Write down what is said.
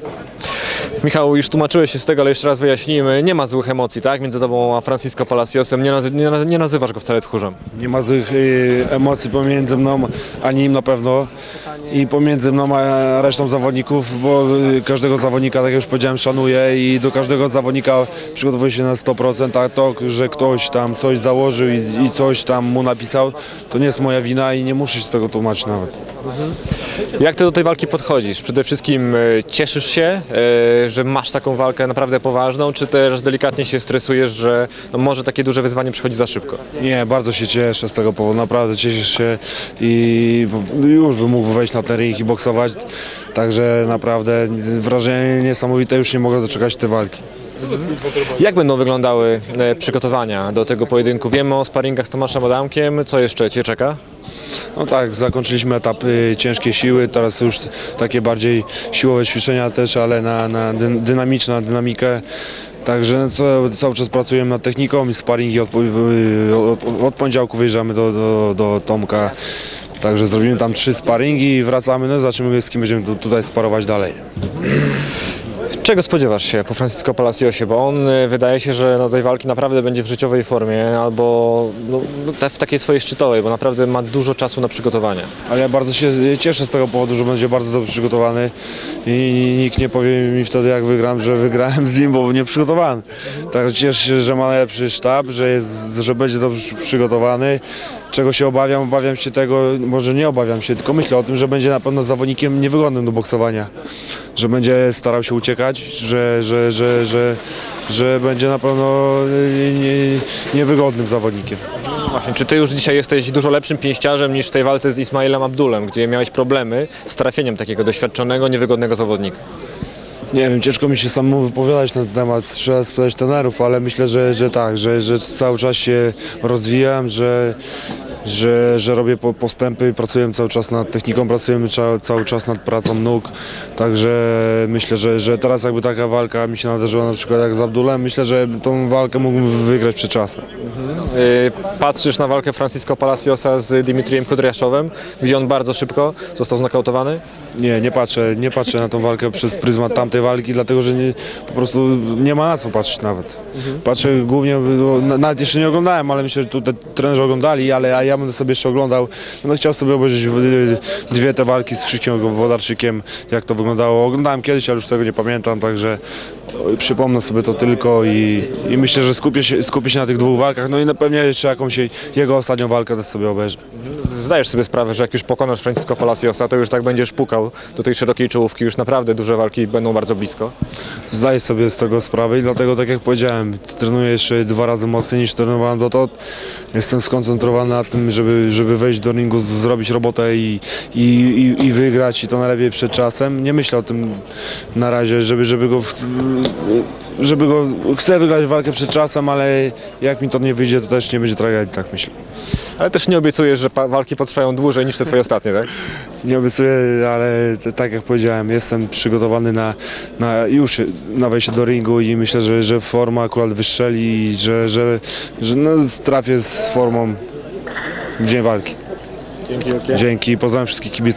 Gracias. Michał, już tłumaczyłeś się z tego, ale jeszcze raz wyjaśnijmy. Nie ma złych emocji, tak? Między tobą a Francisco Palaciosem. Nie, nazy- nie, nie nazywasz go wcale tchórzem. Nie ma złych y, emocji pomiędzy mną, ani im na pewno. I pomiędzy mną a resztą zawodników, bo y, każdego zawodnika, tak jak już powiedziałem, szanuję i do każdego zawodnika przygotowuję się na 100%, a to, że ktoś tam coś założył i, i coś tam mu napisał, to nie jest moja wina i nie muszę się z tego tłumaczyć nawet. Jak ty do tej walki podchodzisz? Przede wszystkim e, cieszysz się, e, że masz taką walkę naprawdę poważną, czy też delikatnie się stresujesz, że no, może takie duże wyzwanie przychodzi za szybko? Nie, bardzo się cieszę z tego powodu, naprawdę cieszę się i już bym mógł wejść na ten ring i boksować, także naprawdę wrażenie niesamowite, już nie mogę doczekać tej walki. Jak będą wyglądały e, przygotowania do tego pojedynku? Wiemy o sparingach z Tomaszem Adamkiem. Co jeszcze cię czeka? No tak, zakończyliśmy etap y, ciężkie siły, teraz już takie bardziej siłowe ćwiczenia też, ale na, na dy, dynamiczna dynamikę. Także co, cały czas pracujemy nad techniką i sparingi od, y, od, od poniedziałku wyjeżdżamy do, do, do Tomka. Także zrobimy tam trzy sparingi i wracamy, no zobaczymy z kim będziemy tu, tutaj sparować dalej. Czego spodziewasz się po Francisco Palaciosie? Bo on e, wydaje się, że do tej walki naprawdę będzie w życiowej formie albo no, no, w takiej swojej szczytowej, bo naprawdę ma dużo czasu na przygotowanie. Ale ja bardzo się cieszę z tego powodu, że będzie bardzo dobrze przygotowany i nikt nie powie mi wtedy jak wygram, że wygrałem z nim, bo był nieprzygotowany. Także cieszę się, że ma najlepszy sztab, że, jest, że będzie dobrze przygotowany. Czego się obawiam? Obawiam się tego, może nie obawiam się, tylko myślę o tym, że będzie na pewno zawodnikiem niewygodnym do boksowania. Że będzie starał się uciekać, że, że, że, że, że będzie na pewno y, nie, niewygodnym zawodnikiem. Właśnie, czy ty już dzisiaj jesteś dużo lepszym pięściarzem niż w tej walce z Ismailem Abdulem, gdzie miałeś problemy z trafieniem takiego doświadczonego, niewygodnego zawodnika? Nie wiem, ciężko mi się samemu wypowiadać na ten temat, trzeba spytać trenerów, ale myślę, że, że tak, że, że cały czas się rozwijam, że, że, że robię po- postępy, pracujemy cały czas nad techniką, pracujemy ca, cały czas nad pracą nóg, także myślę, że, że teraz jakby taka walka mi się nadarzyła na przykład jak z Abdulem, myślę, że tą walkę mógłbym wygrać przed czasem. Yy, patrzysz na walkę Francisco Palaciosa z Dimitrijem Kudryaszowem, gdzie on bardzo szybko został znokautowany? Nie, nie patrzę, nie patrzę na tą walkę przez pryzmat tamtej walki, dlatego że nie, po prostu nie ma na co patrzeć nawet. Patrzę głównie, no, na- nawet jeszcze nie oglądałem, ale myślę, że tutaj trenerzy oglądali, ale a ja będę sobie jeszcze oglądał. Będę chciał sobie obejrzeć dwie te walki z Krzykiem Wodarczykiem, jak to wyglądało. Oglądałem kiedyś, ale już tego nie pamiętam, także przypomnę sobie to tylko i, i myślę, że skupię się, skupię się na tych dwóch walkach, no i na pewnie jeszcze jakąś jego ostatnią walkę też sobie obejrzę. Zdajesz sobie sprawę, że jak już pokonasz Francisco Palaciosa, to już tak będziesz pukał do tej szerokiej czołówki, już naprawdę duże walki będą bardzo blisko. Zdaję sobie z tego sprawę i dlatego, tak jak powiedziałem, trenuję jeszcze dwa razy mocniej niż trenowałem dotąd. Jestem skoncentrowany na tym, żeby, żeby wejść do ringu, zrobić robotę i, i, i, i wygrać i to najlepiej przed czasem. Nie myślę o tym na razie, żeby, żeby go... W, żeby go... Chcę wygrać walkę przed czasem, ale jak mi to nie wyjdzie, to też nie będzie tragedii, tak myślę. Ale też nie obiecujesz, że walki potrwają dłużej niż te twoje ostatnie, tak? Nie obiecuję, ale tak jak powiedziałem, jestem przygotowany na, na już na wejście do ringu i myślę, że, że forma akurat wystrzeli i że, że, że no, trafię z formą w dzień walki. Dzięki wielkie. Dzięki, pozdrawiam wszystkich kibiców.